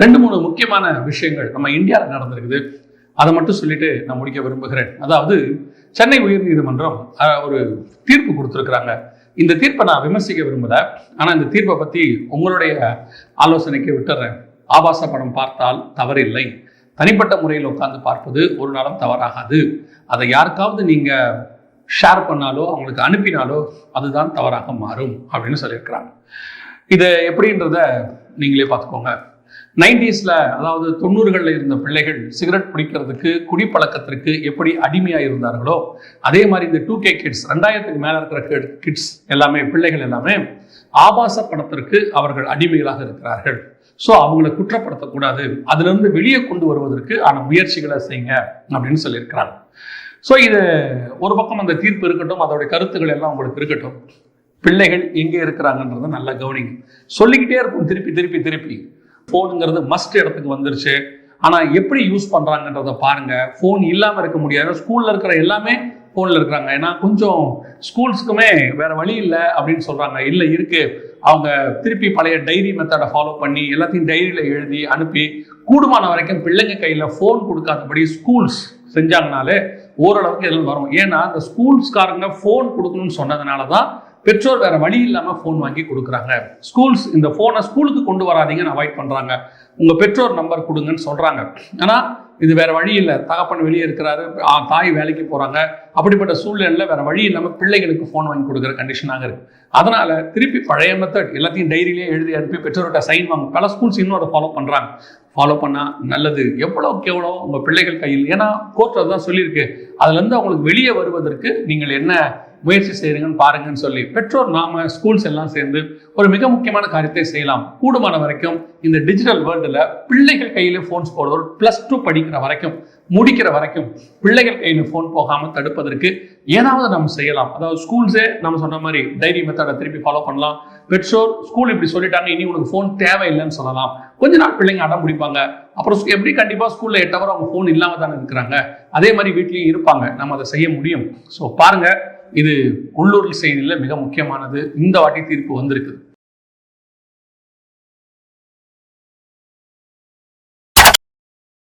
ரெண்டு மூணு முக்கியமான விஷயங்கள் நம்ம இந்தியாவில் நடந்திருக்குது. அதை மட்டும் சொல்லிட்டு நான் முடிக்க விரும்புகிறேன். அதாவது சென்னை உயர்நீதிமன்றம் ஒரு தீர்ப்பு கொடுத்துருக்குறாங்க. இந்த தீர்ப்பை நான் விமர்சிக்க விரும்பல. ஆனால் இந்த தீர்ப்பை பற்றி உங்களுடைய ஆலோசனைக்கு விட்டுறேன். ஆபாச படம் பார்த்தால் தவறில்லை. தனிப்பட்ட முறையில் உட்காந்து பார்ப்பது ஒரு நாளும் தவறாகாது. அதை யாருக்காவது நீங்கள் ஷேர் பண்ணாலோ அவங்களுக்கு அனுப்பினாலோ அதுதான் தவறாக மாறும் அப்படின்னு சொல்லியிருக்கிறாங்க. இது எப்படின்றத நீங்களே பார்த்துக்கோங்க. நைன்டிஸில் அதாவது தொண்ணூறுகளில் இருந்த பிள்ளைகள் சிகரெட் பிடிக்கிறதுக்கு குடிப்பழக்கத்திற்கு எப்படி அடிமையாக இருந்தார்களோ அதே மாதிரி இந்த டூ கே கிட்ஸ் ரெண்டாயிரத்துக்கு மேலே இருக்கிற கிட்ஸ் எல்லாமே பிள்ளைகள் எல்லாமே ஆபாச படத்திற்கு அவர்கள் அடிமைகளாக இருக்கிறார்கள். ஸோ அவங்கள குற்றப்படுத்தக்கூடாது. அதுலேருந்து வெளியே கொண்டு வருவதற்கு ஆன முயற்சிகளை செய்யுங்க அப்படின்னு சொல்லியிருக்கிறாங்க. ஸோ இது ஒரு பக்கம் அந்த தீர்ப்பு இருக்கட்டும் அதோடைய கருத்துக்கள் எல்லாம் உங்களுக்கு இருக்கட்டும். பிள்ளைகள் எங்கே இருக்கிறாங்கன்றத நல்லா கவனிங்க. சொல்லிக்கிட்டே இருக்கும் திருப்பி திருப்பி திருப்பி. ஃபோனுங்கிறது மஸ்ட் இடத்துக்கு வந்துருச்சு. ஆனால் எப்படி யூஸ் பண்ணுறாங்கன்றத பாருங்க. ஃபோன் இல்லாமல் இருக்க முடியாது. ஸ்கூலில் இருக்கிற எல்லாமே ஃபோனில் இருக்கிறாங்க. ஏன்னா கொஞ்சம் ஸ்கூல்ஸுக்குமே வேறு வழி இல்லை அப்படின்னு சொல்கிறாங்க இல்லை இருக்குது அவங்க திருப்பி பழைய டைரி மெத்தடை ஃபாலோ பண்ணி எல்லாத்தையும் டைரியில் எழுதி அனுப்பி கூடுமான வரைக்கும் பிள்ளைங்க கையில் ஃபோன் கொடுக்காதபடி ஸ்கூல்ஸ் செஞ்சாங்கனாலே ஓரளவுக்கு எதுவும் வரும். ஏன்னா அந்த ஸ்கூல்ஸ்காரங்க ஃபோன் கொடுக்கணும்னு சொன்னதுனால தான் பெற்றோர் வேற வழி இல்லாமல் ஃபோன் வாங்கி கொடுக்குறாங்க. ஸ்கூல்ஸ் இந்த ஃபோனை ஸ்கூலுக்கு கொண்டு வராதீங்கன்னு அவாய்ட் பண்ணுறாங்க உங்கள் பெற்றோர் நம்பர் கொடுங்கன்னு சொல்கிறாங்க ஆனால் இது வேற வழி இல்லை. தகப்பன் வெளியே இருக்கிறாரு. தாய் வேலைக்கு போகிறாங்க அப்படிப்பட்ட சூழ்நிலையில் வேற வழி இல்லாமல் பிள்ளைகளுக்கு ஃபோன் வாங்கி கொடுக்குற கண்டிஷனாக இருக்கு. அதனால திருப்பி பழைய மெத்தட் எல்லாத்தையும் டைரியிலே எழுதி அனுப்பி பெற்றோர்கிட்ட சைன் வாங்க. பல ஸ்கூல்ஸ் இன்னும் அதை ஃபாலோ பண்ணுறாங்க ஃபாலோ பண்ணால் நல்லது. எவ்வளோக்கு எவ்வளோ உங்கள் பிள்ளைகள் கையில்? ஏன்னா கோர்ட் தான் சொல்லியிருக்கு. அதுலேருந்து அவங்களுக்கு வெளியே வருவதற்கு நீங்கள் என்ன முயற்சி செய்கிறீங்கன்னு பாருங்கன்னு சொல்லி. பெற்றோர் நாம ஸ்கூல்ஸ் எல்லாம் சேர்ந்து ஒரு மிக முக்கியமான காரியத்தை செய்யலாம். கூடுமான வரைக்கும் இந்த டிஜிட்டல் வேர்ல்டில் பிள்ளைகள் கையில் ஃபோன்ஸ் போடுறது ஒரு ப்ளஸ் டூ படிக்கிற வரைக்கும் முடிக்கிற வரைக்கும் பிள்ளைகள் கையில் ஃபோன் போகாமல் தடுப்பதற்கு ஏதாவது நம்ம செய்யலாம். அதாவது ஸ்கூல்ஸே நம்ம சொன்ன மாதிரி டைரி மெத்தடை திருப்பி ஃபாலோ பண்ணலாம். பெற்றோர் ஸ்கூல் இப்படி சொல்லிட்டாங்க இனி உனக்கு ஃபோன் தேவையில்லைன்னு சொல்லலாம். கொஞ்ச நாள் பிள்ளைங்க அடம் பிடிப்பாங்க. அப்புறம் எப்படி கண்டிப்பாக ஸ்கூலில் எட்டு ஹவர் அவங்க ஃபோன் இல்லாமல் தானே இருக்கிறாங்க? அதே மாதிரி வீட்லேயும் இருப்பாங்க. நம்ம அதை செய்ய முடியும். ஸோ பாருங்க இது உள்ளூர் செய்தியில் மிக முக்கியமானது. இந்த வாட்டி தீர்ப்பு வந்திருக்குது